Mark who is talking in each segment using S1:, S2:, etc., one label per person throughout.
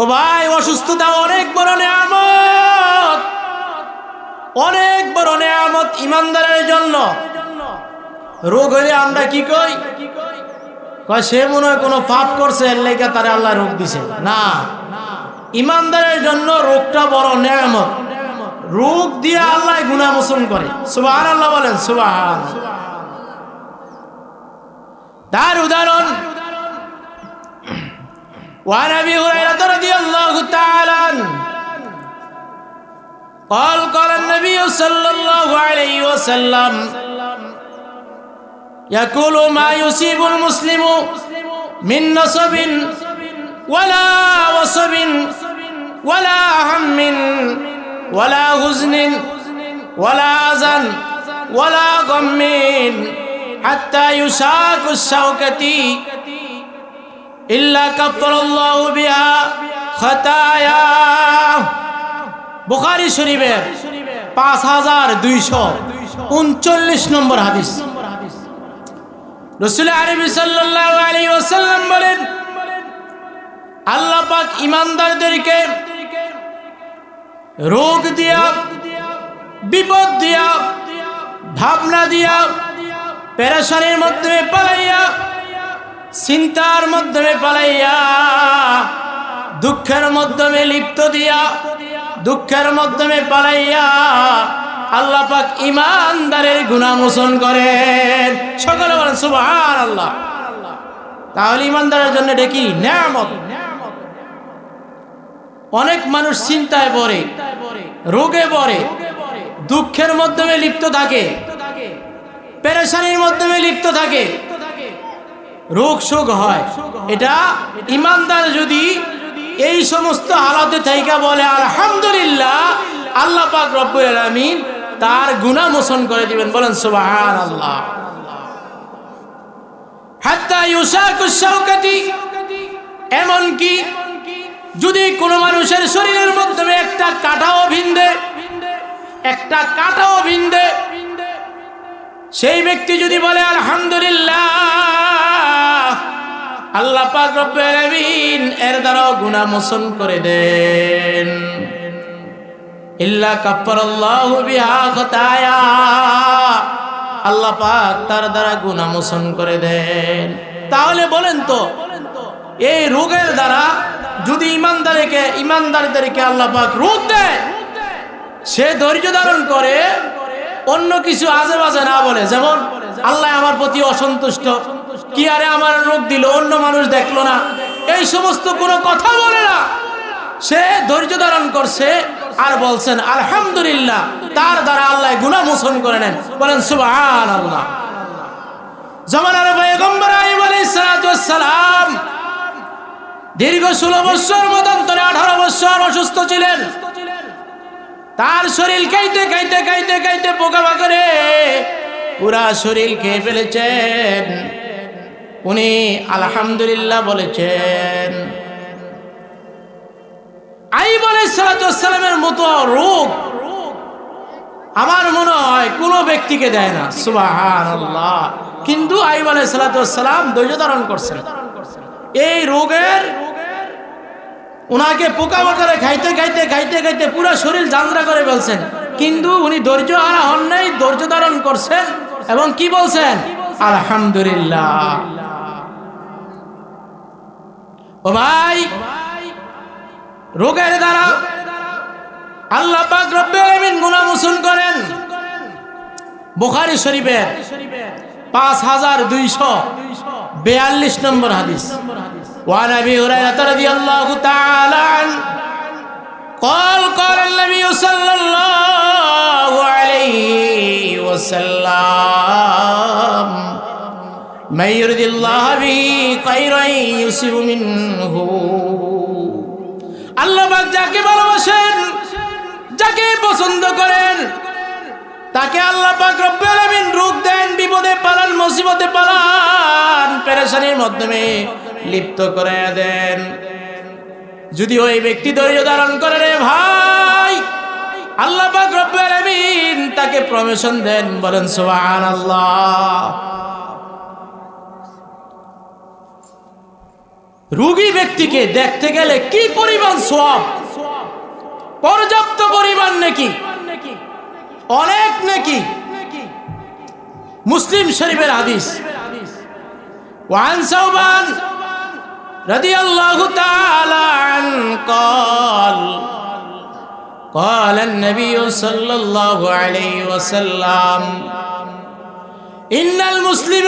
S1: ও ভাই, অসুস্থতা অনেক বড় নেয়ামত। অনেক বড় নেয়ামত ইমানদারের জন্য। রোগ হইলে আমরা কি কই? কয়, সে মনে হয় কোনো পাপ করছে, এর লেগে তারা আল্লাহ রোগ দিছে। না। ইমানদারের জন্য রোগটা বড় নেয়ামত। রোগ দিয়ে আল্লাহ গুনা মোচন করে। সুবাহ আল্লাহ বলেন সুবাহ তার উদাহরণ وعن ابي هريره رضي الله تعالى عنه قال قال النبي صلى الله عليه وسلم يقول ما يصيب المسلم من نصب ولا وصب ولا هم ولا حزن ولا حزن ولا غم حتى يشاك الشوكة ইল্লা কাফফারাল্লাহু বিহা খাতায়া। বুখারী শরীফের 5239 নম্বর হাদিস। রাসূল আরবি সাল্লাল্লাহু আলাইহি ওয়াসাল্লাম বলেন, আল্লাহ পাক ইমানদারদেরকে রোগ দিয়া, বিপদ দিয়া, ভাবনা দিয়া, পেরেশানির মধ্যে পালাইয়া চিন্তার মাধ্যমে পালাইয়া, দুঃখের মাধ্যমে লিপ্ত দিয়া, দুঃখের মাধ্যমে পালাইয়া আল্লাহ পাক ইমানদারের গুণামোচন করেন। সকলে বলেন সুবহান আল্লাহ তাহলে ইমানদারের জন্য এটা কি? নেয়ামত। অনেক মানুষ চিন্তায় পড়ে, রোগে পড়ে, দুঃখের মাধ্যমে লিপ্ত থাকে, পেরেশানির মাধ্যমে লিপ্ত থাকে। রোগ শোক হয়। এটা ইমানদার যদি এই সমস্ত হালাতে থাইকা বলে, আলহামদুলিল্লাহ, আল্লাহ পাক রব্বুল আলামিন তার গুনাহ মোচন করে দিবেন। বলেন, সুবহানাল্লাহ। হাত্তা ইউসাকু শাওকাতি। এমন কি যদি কোনো মানুষের শরীরের মাধ্যমে একটা কাটাও ভিন্দে, একটা কাটাও ভিন্দে, সেই ব্যক্তি যদি বলে, আলহামদুলিল্লাহ আল্লাহ পাক রব্বুল আলামিন এর দ্বারা গুনাহ মোচন করে দেন। ইল্লা কাফারাল্লাহু বিহা খাতায়া। আল্লাহ পাক তার দ্বারা গুনাহ মোচন করে দেন। তাহলে বলেন তো, এই রোগের দ্বারা যদি ইমানদারকে, ইমানদারদেরকে আল্লাহ পাক রোগ দেয়, সে ধৈর্য ধারণ করে, অন্য কিছু আজে বাজে না বলে, যেমন আল্লাহ আমার প্রতি অসন্তুষ্ট কি আরে আমার রোগ দিল? অন্য মানুষ দেখল না। এই সমস্ত কোনো কথা বলে না। সে ধৈর্য ধারণ করছে আর বলছেন, আলহামদুলিল্লাহ। তার দ্বারা আল্লাহ গুনাহ মোচন করে নেন। বলেন সুবহান আল্লাহ জমানার পয়গম্বর আইব আলাইহিস সালাম দীর্ঘ ষোলো বছর মতান্তরে আঠারো বছর অসুস্থ ছিলেন। তার শরীর খাইতে খাইতে খাইতে খাইতে পোকা করে পুরা শরীর খেয়ে ফেলেছেন। উনি আলহামদুলিল্লাহ বলেছেন। আই বলে সালামের মতো রোগ আমার মনে হয় কোনো ব্যক্তিকে দেয় না। সুবাহান কিন্তু আইব আলাই সালাম ধৈর্য ধারণ করছেন। এই রোগের ওনাকে পোকা মাকারে খাইতে খাইতে খাইতে খাইতে পুরো শরীর যান্ত্রা করে ফেলছেন। কিন্তু উনি ধৈর্য হন নাই, ধৈর্য ধারণ করছেন এবং কি বলছেন? আলহামদুলিল্লাহ। ও ভাই রোগের দ্বারা আল্লাহ পাক রব্বুল আলামিন গুনাহ মোচন করেন বুখারী শরীফের পাঁচ হাজার দুইশো বেয়াল্লিশ নম্বর হাদিস وعن ابي هريره رضي الله تعالى عنه قال قال النبي صلى الله عليه وسلم من يرد الله به خيرا يصيب منه আল্লাহ পাক যাকে ভালোবাসেন যাকে পছন্দ করেন তাকে আল্লাহ পাক রব্বুল আলামিন রোগ দেন বিপদে পালান মুসিবতে পালান পেরেশানির মাধ্যমে লিপ্ত করে দেন যদি ওই ব্যক্তি ধৈর্য ধারণ করে রে ভাই আল্লাহ পাক রব্বুল আলামিন তাকে প্রমোশন দেন বলেন সুবহানাল্লাহ রোগী ব্যক্তিকে দেখতে গেলে কি পরিমাণ সোয়াব পর্যাপ্ত পরিমাণ নাকি অনেক নাকি মুসলিম শরীফের হাদিস وعن ثوبان رضي الله تعالى عنه قال قال النبي صلى الله عليه وسلم إن المسلم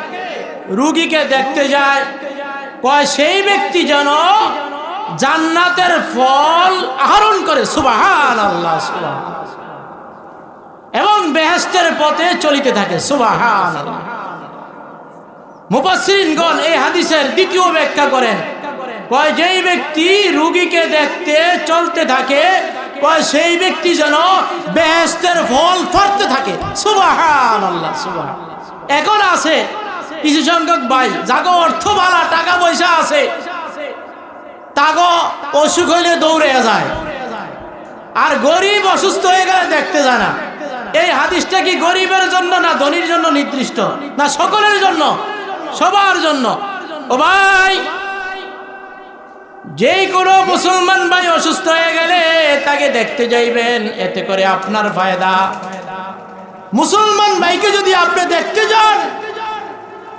S1: রুগীকে দেখতে যায়, কয়, সেই ব্যক্তি যেন জান্নাতের ফল আহরণ করে। সুবাহান আল্লাহ এবং বেহেস্তের পথে চলিতে থাকে সুবাহান মুফাসসিরিনগণ এই হাদিসের দ্বিতীয় ব্যাখ্যা করেন। কয়, যেই ব্যক্তি রুগীকে দেখতে চলতে থাকে, কয়, সেই ব্যক্তি যেন বেহেস্তের ফল ফরতে থাকে। সুবাহান আল্লাহ সুবাহান এখন আছে কিছু সংখ্যক ভাই, যাগো অর্থ বালা টাকা পয়সা আছে। তাগো অসুখ হইলে দৌড়ে যায়। আর গরিব অসুস্থ হয়ে গেলে দেখতে যায় না। এই হাদিসটা কি গরিবের জন্য না ধনীর জন্য নির্দিষ্ট? না সকলের জন্য? সবার জন্য। ও ভাই যে কোনো মুসলমান ভাই অসুস্থ হয়ে গেলে তাকে দেখতে যাইবেন, এতে করে আপনার ফায়দা। মুসলমান ভাইকে যদি আপনি দেখতে যান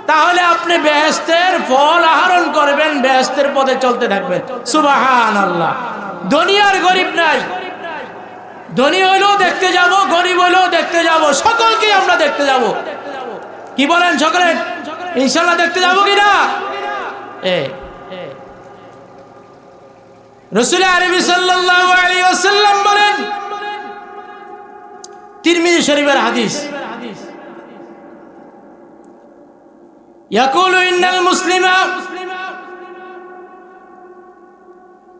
S1: তাহলে আপনি বেহেস্তের ফল আহরণ করবেন বেহেস্তের পথে চলতে থাকবেন। সুবাহান আল্লাহ দুনিয়ার গরিব নাই। ধনী হইলেও দেখতে যাব, গরিব হইলেও দেখতে যাব সকলকে আমরা দেখতে যাব। কি বলেন সকলে ইনশাল্লাহ দেখতে যাব কিনা এ রসুল আরবি আলাইহি বলেন, তিরমিজি শরীফের হাদিস يقول إن المسلم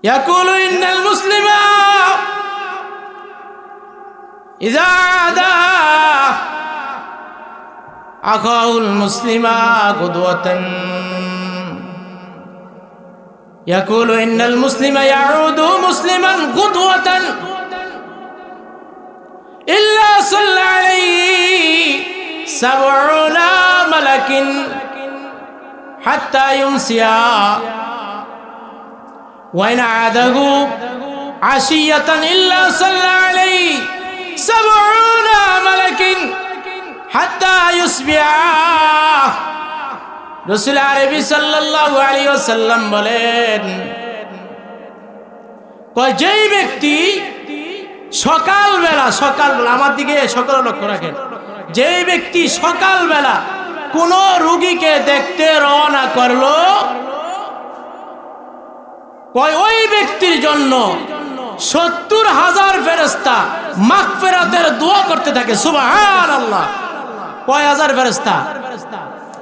S1: يقول إن المسلم إذا عادى أخاه المسلم قدوة يقول إن المسلم يعود مسلما قدوة إلا صلى عليه سبعون ملك حتى يمسي وإن عاده عشية إلا صلى عليه سبعون ملك حتى يصبح রসুল আরবি সাল্লাল্লাহু আলাইহি ওয়াসাল্লাম বলেন কয় যেই ব্যক্তি সকালবেলা সকালবেলা আমার দিকে সকল লক্ষ্য রাখেন যেই ব্যক্তি সকালবেলা কোন রুগীকে দেখতে রওনা করল? কয়, ওই ব্যক্তির জন্য সত্তর হাজার ফেরস্তা মাগফিরাতের দোয়া করতে থাকে সুবহান আল্লাহ কয় হাজার ফেরস্তা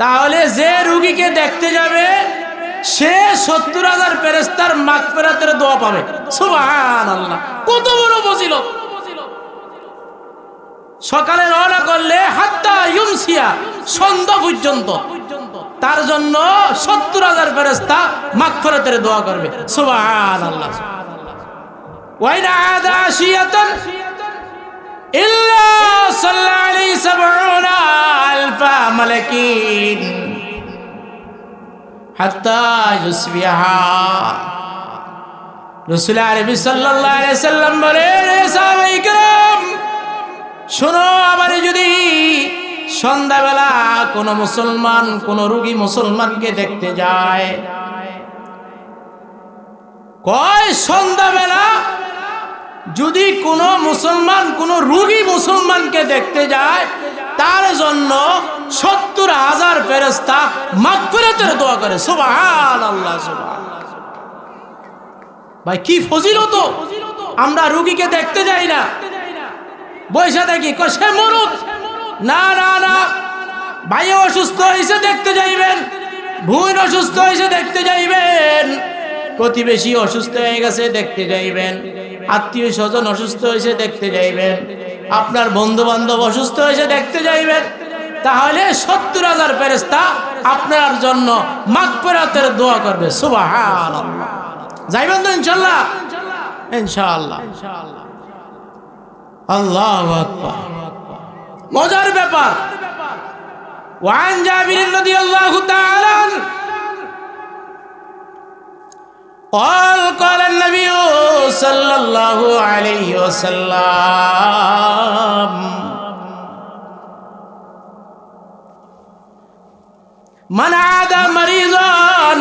S1: তাহলে যে রুগীকে দেখতে যাবে, সে সত্তর হাজার ফেরেস্তার মাগফিরাতের দোয়া পাবে সুবহান আল্লাহ কত বড় বজিল সকালে রওনা করলে হাত্তা ইউমসিয়া সন্ধ্যা পর্যন্ত তার জন্য সত্তর হাজার ফেরেস্তা মাগফিরাতের দোয়া করবে সুবহান আল্লাহ وإن عاد عشية إلا صلى عليه سبعون ألف ملكين حتى يصبح রসুল আরবি সাল্লাল্লাহু আলাইহি সাল্লাম বলেন হে সাহাবায়ে کرام শোনো, আবার যদি সন্ধ্যাবেলা কোন মুসলমান, কোন রুগী মুসলমানকে দেখতে যায়, কয়, সন্ধ্যাবেলা যদি কোনো মুসলমান, কোনো রুগী মুসলমানকে দেখতে যায়, তার জন্য সত্তর হাজার ফেরস্তা মাগফিরাতের দোয়া করে। সুবহান আল্লাহ ভাই, কি ফজিলত? আমরা রুগীকে দেখতে যাই না। বৈশা দেখি সে মরুক। না না না। ভাই অসুস্থ হয়েছে, দেখতে যাইবেন। ভুইন অসুস্থ হয়েছে, দেখতে যাইবেন। প্রতিবেশী অসুস্থ হয়ে গেছে, দেখতে যাইবেন। আত্মীয় স্বজন অসুস্থ হয়েছে, দেখতে যাইবেন। আপনার বন্ধু বান্ধব অসুস্থ হয়েছে, দেখতে যাইবেন। তাহলে সত্তর হাজার ফেরেস্তা আপনার জন্য মাগফিরাতের দোয়া করবে। সুবহানাল্লাহ। যাইবেন তো ইনশাল্লাহ? ইনশাল্লাহ। ইনশাআল্লাহ আল্লাহু আকবার মজার ব্যাপার وعن جابر رضي الله تعالى عنه قال قال النبي صلى الله عليه وسلم من عاد مريضا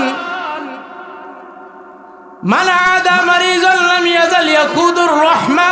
S1: من عاد مريضا لم يزل يخوض الرحمة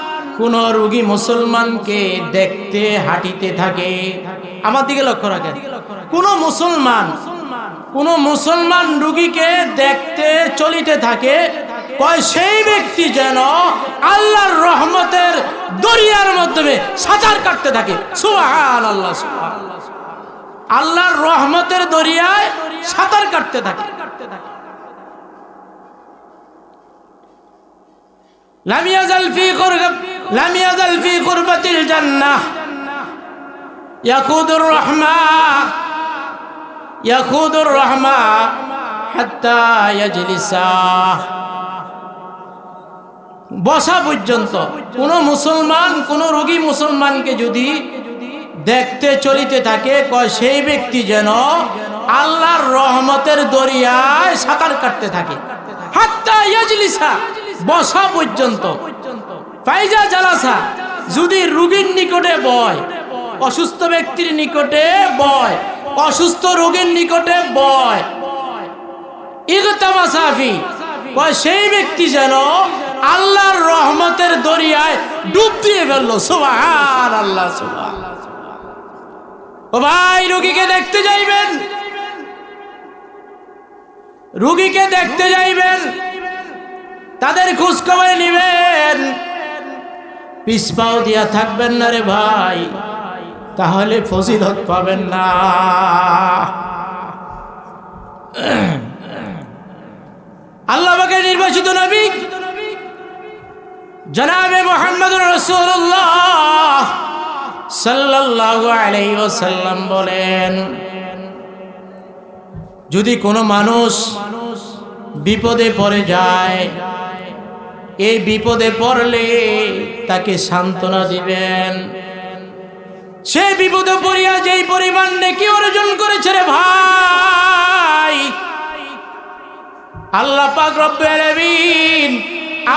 S1: কোন রুগী মুসলমানকে দেখতে, হাঁটিতে থাকে। আমার দিকে লক্ষ্য রাখেন। কোন মুসলমান কোন মুসলমান রুগীকে দেখতে, চলিতে থাকে সেই ব্যক্তি যেন আল্লাহর রহমতের দরিয়ার মাধ্যমে সাঁতার কাটতে থাকে। আল্লাহ আল্লাহর রহমতের দরিয়ায় সাঁতার কাটতে থাকে। লামিয়া জালফি করে لم يزل في قربة الجنة يخوض الرحمة يخوض الرحمة حتى يجلس বসা পর্যন্ত কোন মুসলমান কোন রোগী মুসলমানকে যদি দেখতে চলিতে থাকে কয় সেই ব্যক্তি যেন আল্লাহর রহমতের দরিয়ায় সাঁতার কাটতে থাকে হাত্তা ইয়াজলিসা বসা পর্যন্ত ফাইজা জালাসা, যদি রুগীর নিকটে বয়, অসুস্থ ব্যক্তির নিকটে বয়, অসুস্থ রোগীর নিকটে বয়, ইগতামাসাফি সেই ব্যক্তি যেন আল্লাহর রহমতের দরিয়ায় ডুব দিয়ে ফেলল। সুবহান আল্লাহ ও ভাই, রুগীকে দেখতে যাইবেন। রুগীকে দেখতে যাইবেন। তাদের খোঁজ খবর নিবেন। পিসপাও দিয়া থাকবেন না রে ভাই, তাহলে ফজিলত পাবেন না। আল্লাহ পাকে নির্বাচিত নবী, জনাবে মোহাম্মদ রসুল্লাহ বলেন, যদি কোনো মানুষ বিপদে পড়ে যায় এই বিপদে পড়লে তাকে সান্ত্বনা দিবেন। সে বিপদে পড়িয়া যেই পরিমাণ নেকি অর্জন করেছে রে ভাই, আল্লাহ পাক রব্বুল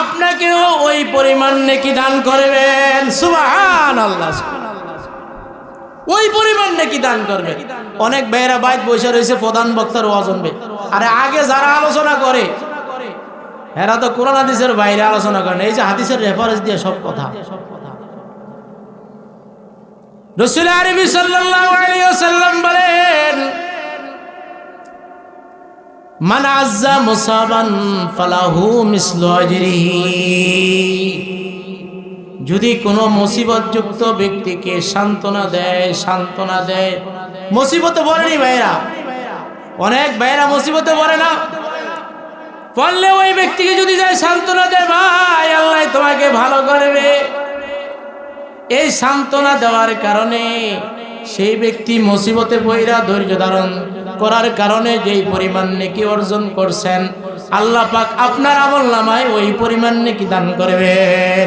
S1: আপনাকেও ওই পরিমাণ নেকি দান করবেন। সুবহান আল্লাহ ওই পরিমাণ নাকি দান করবে অনেক ভাইয়েরা বাইত বসে রয়েছে প্রধান বক্তার ওয়াজনবে আরে আগে যারা আলোচনা করে এরা তো কোরআন হাদিসের বাইরে আলোচনা করেন এই যে হাদিসের রেফারেন্স দিয়ে সব কথা। রসুল আরবি আলাইহি বলেন, মান মুসাবান ফালাহু মিসলু যদি কোনো মুসিবতযুক্ত ব্যক্তিকে সান্ত্বনা দেয় সান্ত্বনা দেয়, মুসিবতে পড়েনি ভাইরা। অনেক ভাইরা মুসিবতে পড়ে না। পড়লে ওই ব্যক্তিকে যদি যায় সান্ত্বনা দেয়, ভাই, আল্লাহ তোমাকে ভালো করবে। এই সান্ত্বনা দেওয়ার কারণে সেই ব্যক্তি মুসিবতে পইরা ধৈর্য ধারণ করার কারণে যেই পরিমাণ নেকি অর্জন করছেন, আল্লাহ পাক আপনার আমল নামায় ওই পরিমাণ নেকি দান করবেন।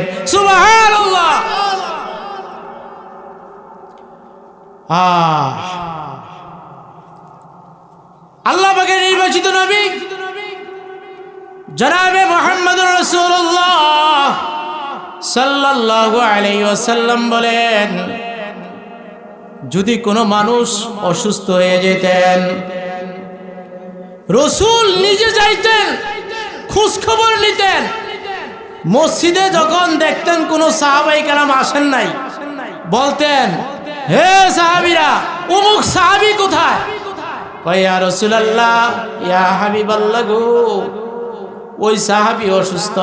S1: আল্লাহ পাকের নির্বাচিত নবী জনাবে মোহাম্মদ রসুল্লাহ সাল্লাল্লাহু আলাইহি বলেন, যদি কোনো মানুষ অসুস্থ হয়ে যেতেন, রসুল নিজে যাইতেন খোঁজ খবর নিতেন, মসজিদে যখন দেখতেন কোন সাহাবাই কালাম আসেন নাই, বলতেন, হে সাহাবিরা, অমুক সাহাবি কোথায়? কয়, ইয়া রাসূলুল্লাহ, ইয়া হাবিবাল্লাহ গো। ওই সাহাবি অসুস্থ।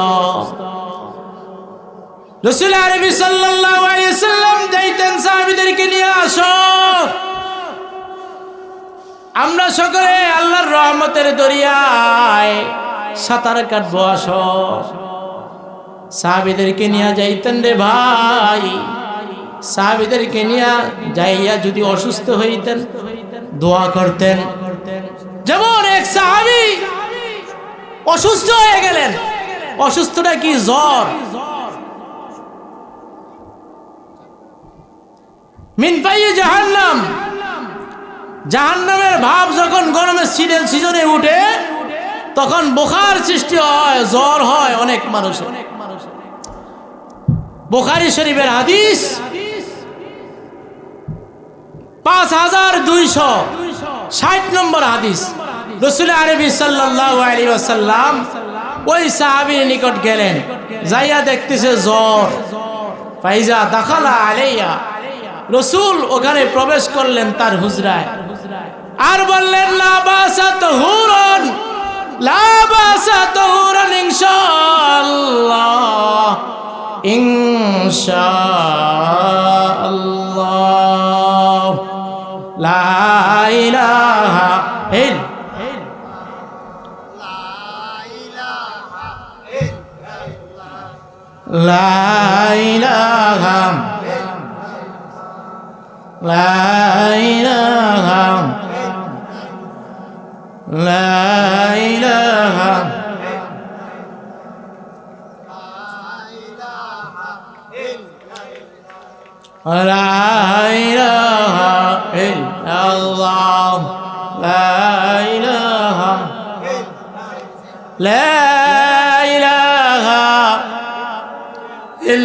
S1: আরবি যাইতেন নিয়ে আমরা সকলে আল্লাহর রহমতের দরিয়ায় সাঁতার কাটবো, আসো। সাহাবিদেরকে নিয়ে যাইতেন রে ভাই। সাহাবিদেরকে নিয়ে যাইয়া যদি অসুস্থ হইতেন, দোয়া করতেন। যেমন এক সাহাবি অসুস্থ হয়ে গেলেন। অসুস্থটা কি জ্বর? মিন পাইয়ে জাহান্নাম। জাহান্নামের ভাব যখন গরমের সিজন সিজনে উঠে, তখন বোখার সৃষ্টি হয়, জ্বর হয় অনেক মানুষের। বোখারি শরীফের হাদিস পাঁচ হাজার দুইশো ষাট নম্বর হাদিস। রসুল আরবি সাল্লাহ আলী আসাল্লাম ওই সাহাবির নিকট গেলেন। যাইয়া দেখতেছে জ্বর। ফাইজা দাখালা আলাইয়া রসুল ওখানে প্রবেশ করলেন তার হুজরায়। আর বললেন লাবাসা লা ইলাহা লা ইলাহা লা ইলাহা لا إله إلا الله لا إله لا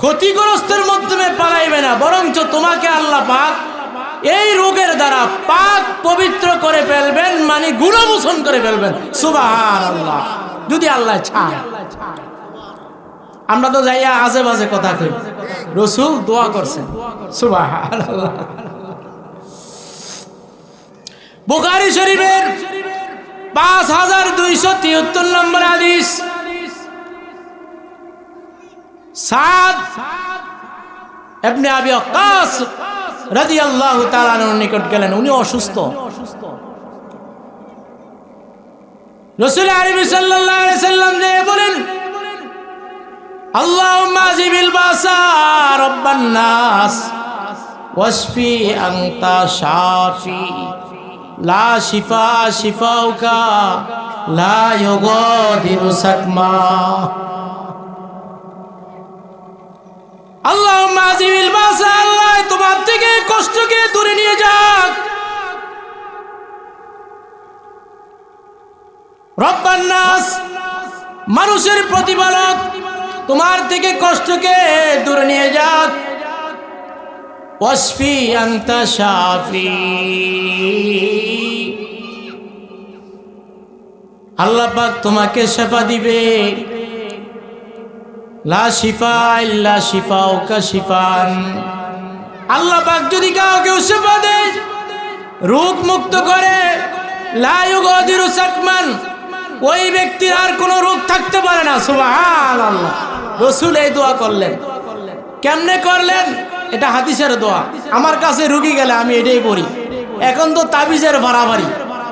S1: ক্ষতিগ্রস্তের মাধ্যমে পালাইবে না, বরঞ্চ তোমাকে আল্লাহ পাক এই রোগের দ্বারা পাক পবিত্র করে ফেলবেন মানে গুণমোচন করে ফেলবেন। সুবাহান আল্লাহ যদি আল্লাহ চায়। আমরা তো যাইয়া আজে বাজে কথা কই। রসুল দোয়া করছেন। সুবাহান আল্লাহ শরীফের পাঁচ হাজার দুইশো তিয়াত্তর নম্বর আদিস সাত এমনি আবি অকাশ রাজি আল্লাহ তালানোর নিকট গেলেন। উনি অসুস্থ। রসুল আরবি সাল্লাম যে বলেন আল্লাহ মাজিবিল বাসা রব্বান নাস ওয়াসফি আংতা শাফি। লা শিফা শিফাউকা, লা ইউগাদিরু সাকমা। আল্লাহ মাজিবিল বাসা, আল্লাহ তোমার থেকে কষ্টকে দূরে নিয়ে যাক। রব্বান নাস, মানুষের প্রতিপালক তোমার থেকে কষ্টকে দূরে নিয়ে যাক। ওয়াসফি আনতা শাফি। আল্লাহ পাক তোমাকে শেফা দিবে। লা শিফা ইল্লা শিফা ওকা শিফান। আল্লাহ পাক যদি কাউকে শেফা দেয়, রোগ মুক্ত করে, লা ইউগাদিরু সাকমান, ওই ব্যক্তির আর কোনো রোগ থাকতে পারে না, সুবহানাল্লাহ। রসুল এই দোয়া করলেন। কেমনে করলেন? এটা হাদিসের দোয়া। আমার কাছে রুগী গেলে আমি এটাই পড়ি। এখন তো তাবিজের ভাড়াভাড়ি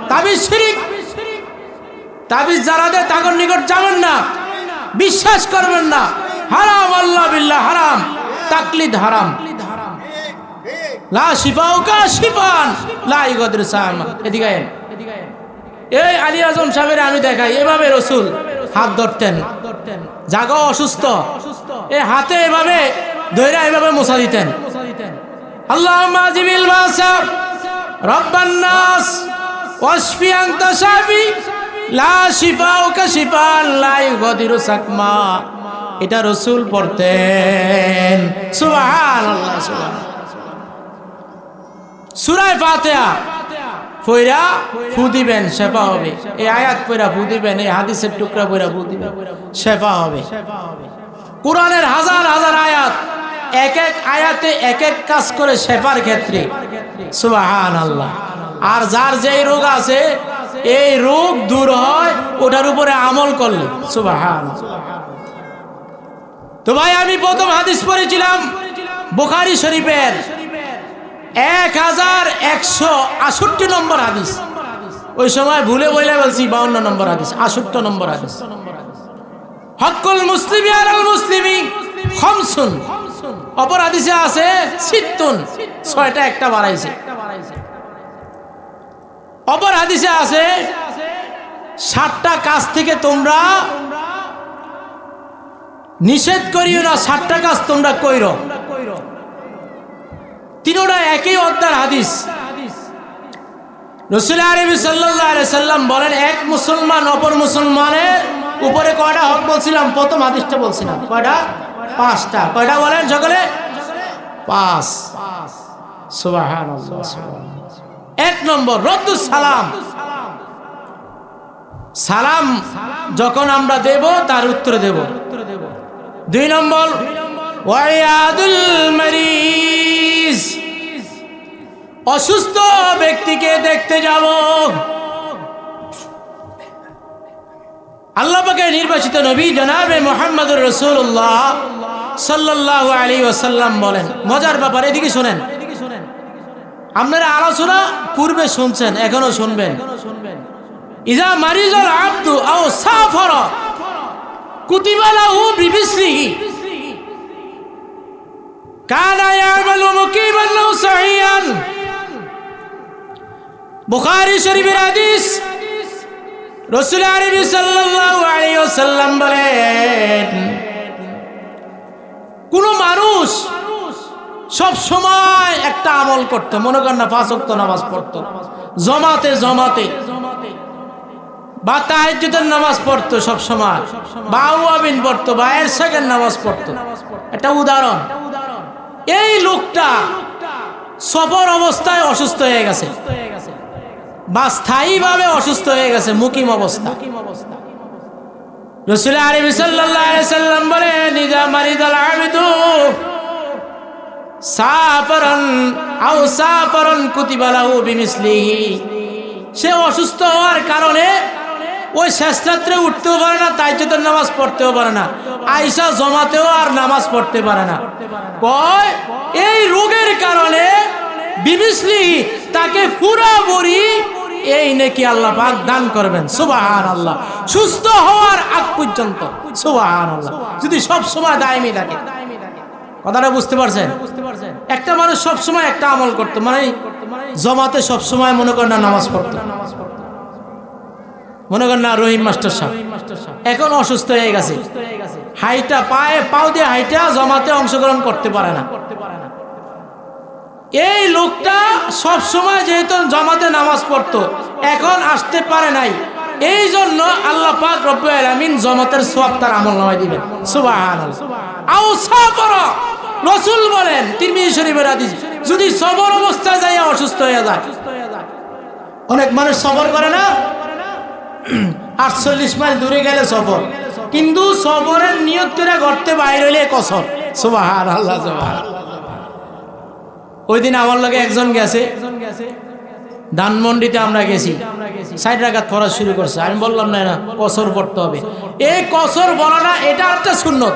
S1: তাবিজ শিরিক। তাবিজ যারা দেয় তাগর নিকট যাবেন না। বিশ্বাস করবেন না। হারাম আল্লাহ বিল্লাহ, হারাম। তাকলিদ হারাম। লা শিফাউকা শিফান। লা ইগদির সামা। এদিকে। এই আলী আজম সাহেবের আমি দেখাই। এভাবে রসুল হাত ধরতেন। জাগা অসুস্থ। এ হাতে এভাবে ধৈরা এভাবে মোছা দিতেন। আল্লাহ জিবিল বাসাব রব্বান নাস ওয়াসফি আনতা শাফি, লা শিফাউকা শিফান লা ইগদিরু সাকমা। এটা রসুল পড়তেন। সুবহানাল্লাহ সুবহান সূরা ফাতিহা। পয়রা ফু দিবেন, শেফা হবে। এই আয়াত পয়রা ফু দিবেন, এই হাদিসের টুকরা পয়রা ফু দিবেন, শেফা হবে। কোরআনের হাজার হাজার আয়াত, এক এক আয়াতে এক এক কাজ করে শেফার ক্ষেত্রে। সুবাহান আল্লাহ আর যার যেই রোগ আছে, এই রোগ দূর হয়, ওটার উপরে আমল করলে। তো ভাই, আমি প্রথম হাদিস পড়েছিলাম বোখারি শরীফের এক হাজার একশো আষট্টি নম্বর হাদিস। ওই সময় ভুলে বলে বলছি বাউন্ন নম্বর হাদিস আষট্ট নম্বর হাদিস। হকুল মুসলিম আল মুসলিমি। খমসুন। অপর হাদিসে আছে সিত্তুন। ছয়টা একটা বাড়াইছে। অপর হাদিসে আছে ষাটটা কাজ থেকে তোমরা নিষেধ করিও না ষাটটা কাজ তোমরা কইর। তিনোটা একই অধ্যার হাদিস। রসুল আরবি সাল্লাম বলেন, এক মুসলমান অপর মুসলমানের উপরে কয়টা হক বলছিলাম? প্রথম হাদিসটা বলছিলাম। কয়টা? পাঁচটা। কয়টা বলেন সকলে? পাঁচ। এক নম্বর রদ্দুস সালাম। সালাম যখন আমরা দেব তার উত্তর দেব। দুই নম্বর ওয়াইয়াদুল মারিজ। অসুস্থ ব্যক্তিকে দেখতে যাব। আল্লাহ নির্বাচিত নবী জনাবে মোহাম্মদুর রসুল্লাহ সাল্লাহ আলী ওসাল্লাম বলেন। মজার ব্যাপার, এদিকে শোনেন। আপনারা আলোচনা পূর্বে শুনছেন, এখনও শুনবেন। ইজা মারিজল আব্দু আও সাফর কুতিবালাহু বিবিসরিহি কানা ইয়ামালু মুকিমান লাহু সাহিয়ান। বুখারী শরীফের হাদিস রাসূল আরবি ওয়াসাল্লাম বলেন, কোন মানুষ সব সময় একটা আমল করতো, মনে করেন না ওয়াক্ত নামাজ পড়তো, জমাতে জমাতে, বা তাহাজ্জুদের নামাজ পড়তো সব সময়, বা আউয়াবিন পড়তো, বা এরশাকের নামাজ পড়তো। একটা উদাহরণ, এই লোকটা সফর অবস্থায় অসুস্থ হয়ে গেছে। বা স্থায়ীভাবে অসুস্থ হয়ে গেছে, মুকিম অবস্থা। সে অসুস্থ হওয়ার কারণে ওই শেষ উঠতেও পারে না, তাইজুদের নামাজ পড়তেও পারে না আইসা জমাতেও আর নামাজ পড়তে পারে না। কয়, এই রোগের কারণে বিমিসলি তাকে পুরা এই নাকি আল্লাহ পাক দান করবেন সুবাহান আল্লাহ সুস্থ হওয়ার আগ পর্যন্ত সুবাহান আল্লাহ যদি সব সময় দায়মি থাকে। কথাটা বুঝতে পারছেন? একটা মানুষ সব সময় একটা আমল করতো মানে জমাতে সব সময় মনে করেন না নামাজ পড়তো। মনে করেন না রহিম মাস্টার সাহেব। এখন অসুস্থ হয়ে গেছে। হাইটা পায়ে, পাও দিয়ে হাইটা জমাতে অংশগ্রহণ করতে পারে না। এই লোকটা সব সময় যেহেতু জমাতে নামাজ পড়তো, এখন আসতে পারে নাই। এই জন্য আল্লাহ পাক রব্বুল জমাতের সওয়াব তার আমল নামায় দিবেন। রাসূল বলেন শরীফের যদি সবর অবস্থায় যায় অসুস্থ হয়ে যায়। অনেক মানুষ সবর করে না? আটচল্লিশ মাইল দূরে গেলে সফর কিন্তু সবরের নিয়ত করে ঘরতে বাইরে হইলে কসর। সুবাহান আল্লাহ সুবহান ওই দিন আমার লগে একজন গেছে। ধানমন্ডিতে আমরা গেছি। ষাট রাখাত পড়া শুরু করছে। আমি বললাম, না না, কসর পড়তে হবে। এই কসর বলাটা, এটা একটা সুন্নত।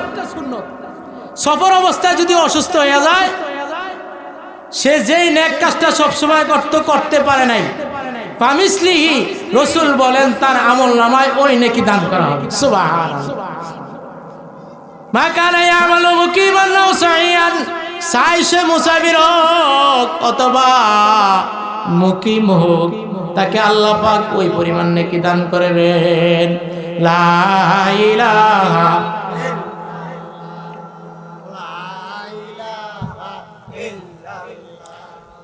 S1: সফর অবস্থায় যদি অসুস্থ হয়ে যায়, সে যেই নেক কাজটা সবসময় করতে করতে পারে নাই। ফামিসলিহি, রসুল বলেন, তার আমল নামায় ওই নেকি দান করা হবে। সুবহানাল্লাহ। মা কানা ইয়ামালু মুকিমান সাইয়ান চাই সে মুসাফির হোক অথবা মুকিম হোক তাকে আল্লাহ পাক ওই পরিমাণ নাকি দান করবেন লা ইলাহা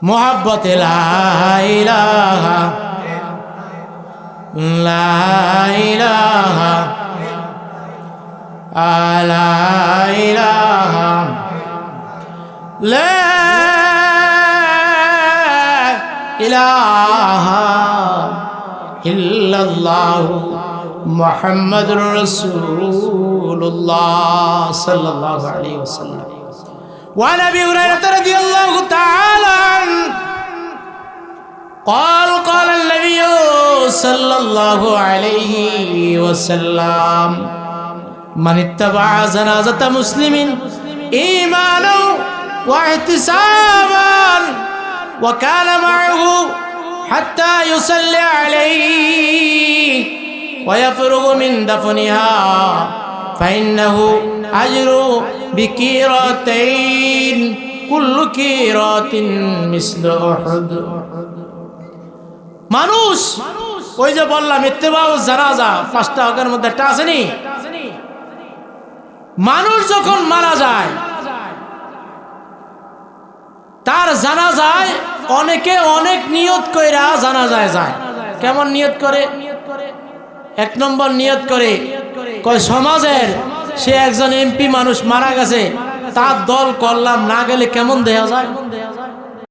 S1: মোহাব্বত লাইলাহা লাইলাহা আলাইলাহা لا إله إلا الله محمد رسول الله صلى الله عليه وسلم وعن أبي هريرة رضي الله تعالى عنه قال قال النبي صلى الله عليه وسلم من اتبع جنازة مسلم إيمانه واحتسابا وكان معه حتى يصلي عليه ويفرغ من دفنها فإنه أجر بكيرتين كل كيرات مثل أحد মানুষ ওই যে বললাম ইত্তেবাউ জানাজা পাঁচটা হকের মধ্যে একটা আসেনি মানুষ যখন মারা যায় তার জানা যায় অনেকে অনেক নিয়ত কইরা জানা যায় যায়। কেমন নিয়ত করে? এক নম্বর নিয়ত করে, কয় সমাজের সে একজন এমপি মানুষ মারা গেছে, তার দল করলাম, না গেলে কেমন দেয়া যায়?